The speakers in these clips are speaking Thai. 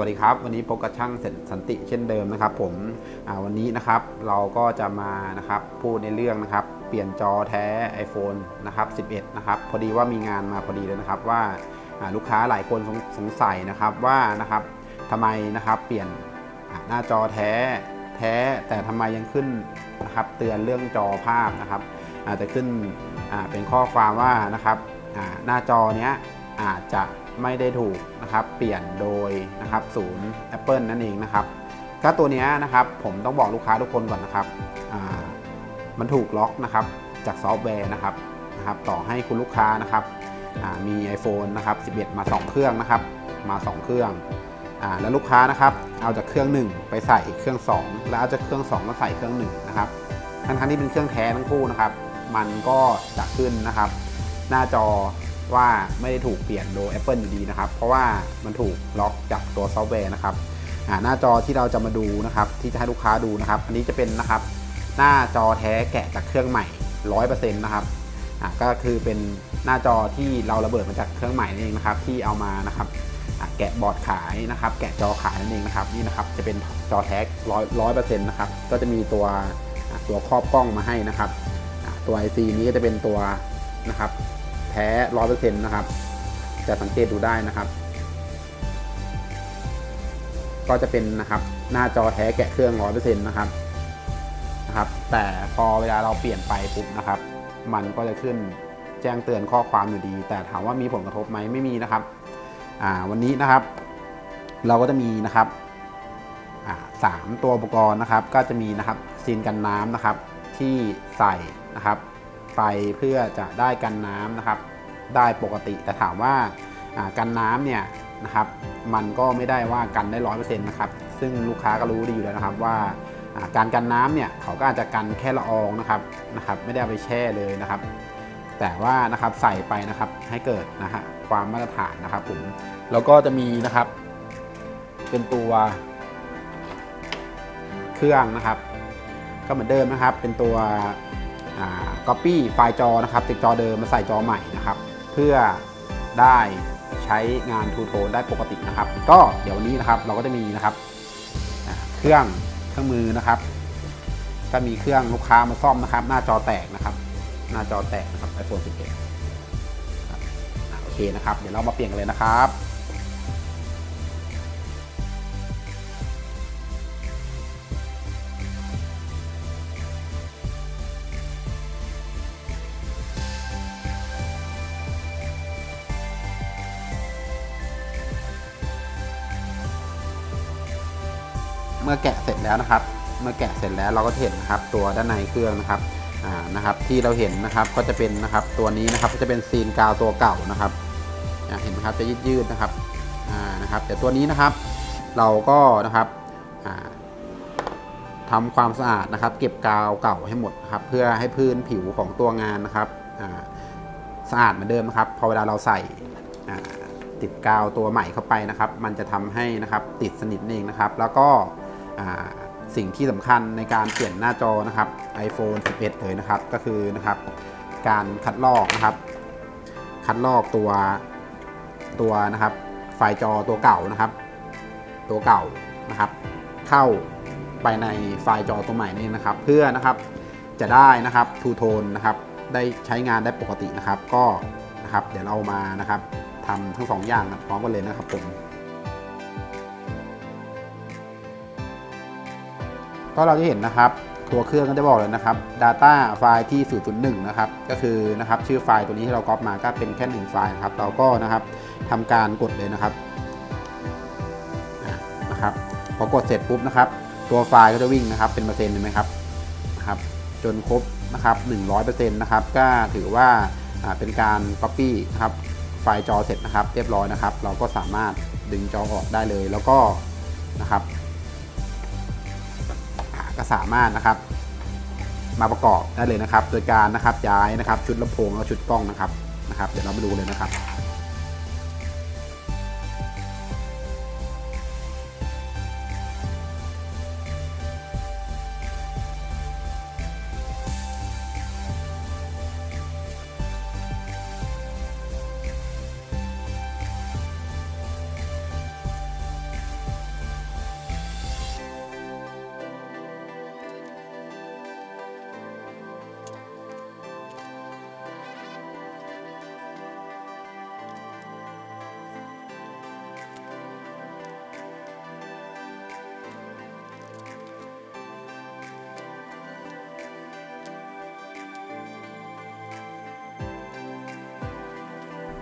วัสดีครับ วันนี้พบกับช่างสันติเช่นเดิมนะครับ ผมวันนี้นะครับเราก็จะมานะครับพูดในเรื่องนะครับ เปลี่ยนจอแท้ iPhone นะครับ 11 นะครับ พอดีว่ามีงานมาพอดีเลยนะครับว่าลูกค้าหลายคนสงสงสัยนะครับว่านะครับทำไมนะครับเปลี่ยนหน้าจอแท้แท้แต่ทำไมยังขึ้นนะครับเตือนเรื่องจอภาพนะครับอาจจะขึ้นเป็นข้อความว่านะครับหน้าจอเนี้ยอาจจะ ไม่ได้ถูกนะครับเปลี่ยนโดยนะครับศูนย์ Apple นั่นเองนะครับก็ตัวนี้นะครับผมต้องบอกลูกค้าทุกคนก่อนนะครับมันถูกล็อกนะครับจากซอฟต์แวร์นะครับนะครับต่อให้คุณลูกค้านะครับมี iPhone นะครับ11 มา 2 เครื่องนะครับมา 2 เครื่องอแล้วลูกค้านะครับเอาจากเครื่อง 1 ไปใส่เครื่อง 2 แล้วเอาจากเครื่อง2มาใส่เครื่อง1นะครับทั้งทั้งๆที่เป็นเครื่องแท้ทั้งคู่นะครับ มันก็จะขึ้นนะครับ หน้าจอ ว่าไม่ได้ถูกเปลี่ยนโดย Apple อยู่ดีนะครับ เพราะว่ามันถูกล็อกจากตัวซอฟต์แวร์นะครับหน้าจอที่เราจะมาดูนะครับ ที่จะให้ลูกค้าดูนะครับ อันนี้จะเป็นนะครับ หน้าจอแท้แกะจากเครื่องใหม่ 100%นะครับก็คือเป็นหน้าจอที่เราระเบิดมาจากเครื่องใหม่นั่นเองนะครับ ที่เอามานะครับแกะบอร์ดขายนะครับ แกะจอขายนั่นเองนะครับนี่นะครับจะเป็นจอแท้ร้อยร้อยเปอร์เซ็นต์นะครับก็จะมีตัวตัวครอบกล้องมาให้นะครับ ตัว IC นี้ก็จะเป็นตัวนะครับ แท้ร้อยเปอร์เซ็นต์นะครับ จะสังเกตดูได้นะครับ ก็จะเป็นนะครับหน้าจอแท้แกะเครื่องร้อยเปอร์เซ็นต์นะครับนะครับ แต่พอเวลาเราเปลี่ยนไปปุ๊บนะครับ มันก็จะขึ้นแจ้งเตือนข้อความอยู่ดี แต่ถามว่ามีผลกระทบไหมไม่มีนะครับอ่าวันนี้นะครับ เราก็จะมีนะครับสามตัวอุปกรณ์นะครับ ก็จะมีนะครับซีนกันน้ำนะครับที่ใส่นะครับ ไปเพื่อจะได้กันน้ำนะครับ ได้ปกติแต่ถามว่ากันน้ำเนี่ยนะครับ มันก็ไม่ได้ว่ากันได้ร้อยเปอร์เซ็นต์นะครับ ซึ่งลูกค้าก็รู้ดีอยู่แล้วนะครับว่าการกันน้ำเนี่ยเขาก็อาจจะกันแค่ละอองนะครับนะครับ ไม่ได้ไปแช่เลยนะครับ แต่ว่านะครับใส่ไปนะครับให้เกิดนะฮะความมาตรฐานนะครับผมแล้วก็จะมีนะครับ เป็นตัวเครื่องนะครับ ก็เหมือนเดิมนะครับ เป็นตัว อ่า copy ไฟล์จอนะครับติดจอเดิมมาใส่จอใหม่นะครับ เพื่อได้ใช้งานทูโทนได้ปกตินะครับ ก็เดี๋ยววันนี้นะครับเราก็จะมีนะครับเครื่องเครื่องมือนะครับก็มีเครื่องลูกค้ามาซ่อมนะครับ หน้าจอแตกนะครับ หน้าจอแตกนะครับ iPhone 11ครับอ่าโอเคนะครับ เดี๋ยวเรามาเปลี่ยนกันเลยนะครับ เมื่อแกะเสร็จแล้วนะครับ เมื่อแกะเสร็จแล้วเราก็เห็นนะครับ ตัวด้านในเครื่องนะครับอ่านะครับ ที่เราเห็นนะครับก็จะเป็นนะครับตัวนี้นะครับก็จะเป็นซีนกาวตัวเก่านะครับเห็นไหมครับจะยืดๆนะครับอ่านะครับแต่ตัวนี้นะครับเราก็นะครับอ่าทำความสะอาดนะครับ เก็บกาวเก่าให้หมดครับเพื่อให้พื้นผิวของตัวงานนะครับสะอาดเหมือนเดิมนะครับพอเวลาเราใส่ติดกาวตัวใหม่เข้าไปนะครับ มันจะทำให้นะครับติดสนิทเองนะครับ แล้วก็ สิ่งที่สำคัญในการเปลี่ยนหน้าจอนะครับ iPhone 11 เลยนะครับ ก็คือนะครับ การคัดลอกนะครับ คัดลอกตัวตัวนะครับ ไฟล์จอตัวเก่านะครับ ตัวเก่านะครับ เข้าไปในไฟล์จอตัวใหม่นี่นะครับ เพื่อนะครับจะได้นะครับทูโทนนะครับ ได้ใช้งานได้ปกตินะครับ ก็นะครับ เดี๋ยวเรามานะครับทำทั้งสองอย่างพร้อมกันเลยนะครับผม ก็เราจะเห็นนะครับตัวเครื่องก็จะบอกเลยนะครับ Data ไฟล์ที่0.1นะครับ ก็คือนะครับชื่อไฟล์ตัวนี้ที่เราก๊อปมาก็เป็นแค่1ไฟล์นะครับ เราก็นะครับทำการกดเลยนะครับนะครับพอกดเสร็จปุ๊บนะครับ ตัวไฟล์ก็จะวิ่งนะครับเป็นเปอร์เซ็นต์เห็นไหมครับนะครับ จนครบนะครับ 100%นะครับ ก็ถือว่าอ่าเป็นการ Copy นะครับไฟล์จอเสร็จนะครับ เรียบร้อยนะครับ เราก็สามารถดึงจอออกได้เลยแล้วก็นะครับ ก็สามารถนะครับ มาประกอบได้เลยนะครับ โดยการนะครับย้ายนะครับ ชุดลำโพงแล้วชุดกล้องนะครับนะครับ เดี๋ยวเรามาดูเลยนะครับ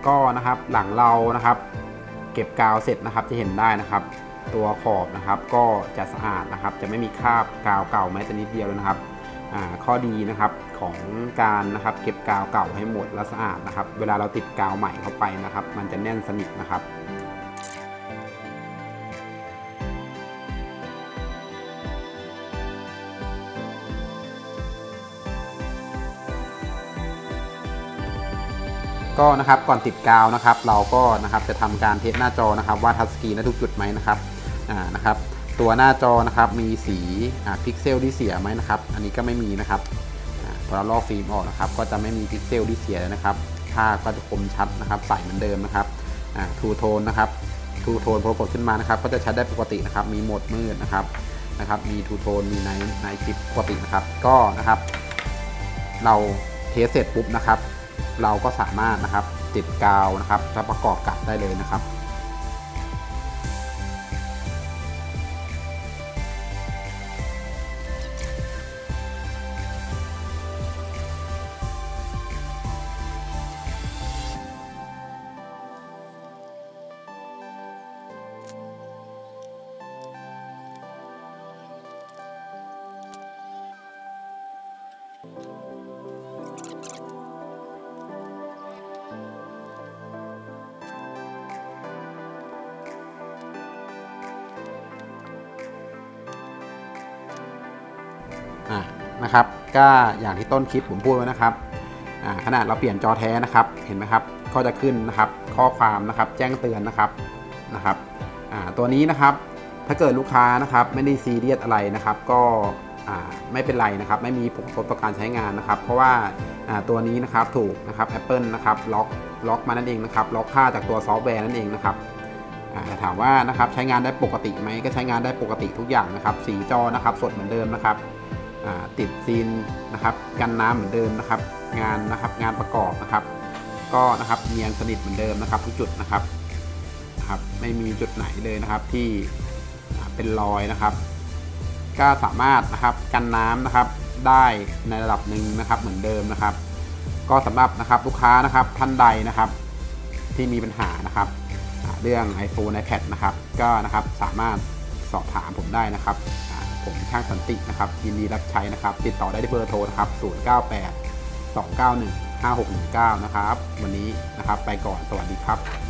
ก็นะครับหลังเรานะครับ เก็บกาวเสร็จนะครับจะเห็นได้นะครับ ตัวขอบนะครับก็จะสะอาดนะครับ จะไม่มีคราบกาวเก่าแม้แต่นิดเดียวเลยนะครับข้อดีนะครับของการนะครับเก็บกาวเก่าให้หมดและสะอาดนะครับ เวลาเราติดกาวใหม่เข้าไปนะครับ มันจะแน่นสนิทนะครับ ก็นะครับก่อนติดกาวนะครับ เราก็นะครับจะทำการเทสหน้าจอนะครับ ว่าทัชสกรีนได้ทุกจุดไหมนะครับอ่านะครับ ตัวหน้าจอนะครับมีสีอ่าพิกเซลที่เสียไหมนะครับ อันนี้ก็ไม่มีนะครับพอเราลอกฟิล์มออกนะครับ ก็จะไม่มีพิกเซลที่เสียเลยนะครับภาพก็จะคมชัดนะครับใสเหมือนเดิมนะครับทูโทนนะครับทูโทนพอกดขึ้นมานะครับ ก็จะชัดได้ปกตินะครับ มีโหมดมืดนะครับนะครับมีทูโทนมีไนท์ไนท์คลิปปกตินะครับ ก็นะครับ เราเทสเสร็จปุ๊บนะครับ เราก็สามารถนะครับติดกาวนะครับจะประกอบกับได้เลยนะครับอ่า นะครับ ก็อย่างที่ต้นคลิปผมพูดไว้นะครับขนาดเราเปลี่ยนจอแท้นะครับ เห็นไหมครับ ก็จะขึ้นนะครับข้อความนะครับแจ้งเตือนนะครับนะครับตัวนี้นะครับถ้าเกิดลูกค้านะครับไม่ได้ซีเรียสอะไรนะครับ ก็ไม่เป็นไรนะครับ ไม่มีผลกระทบต่อการใช้งานนะครับ เพราะว่าตัวนี้นะครับถูกนะครับ Apple นะครับล็อกล็อกมานั่นเองนะครับล็อกค่าจากตัวซอฟต์แวร์นั่นเองนะครับถามว่านะครับใช้งานได้ปกติไหมก็ใช้งานได้ปกติทุกอย่างนะครับสีจอนะครับสดเหมือนเดิมนะครับ ติดซีนนะครับกันน้ำเหมือนเดิมนะครับ งานนะครับงานประกอบนะครับ ก็นะครับเนียนสนิทเหมือนเดิมนะครับ ทุกจุดนะครับนะครับไม่มีจุดไหนเลยนะครับที่เป็นรอยนะครับ ก็สามารถนะครับกันน้ำนะครับได้ในระดับหนึ่งนะครับเหมือนเดิมนะครับ ก็สำหรับนะครับลูกค้านะครับท่านใดนะครับ ที่มีปัญหานะครับ เรื่อง iPhone iPad นะครับ ก็นะครับสามารถสอบถามผมได้นะครับ ผมช่างสันตินะครับยินดีรับใช้นะครับ ติดต่อได้ที่เบอร์โทรนะครับ 098 291 5619 นะครับ วันนี้นะครับไปก่อนสวัสดีครับ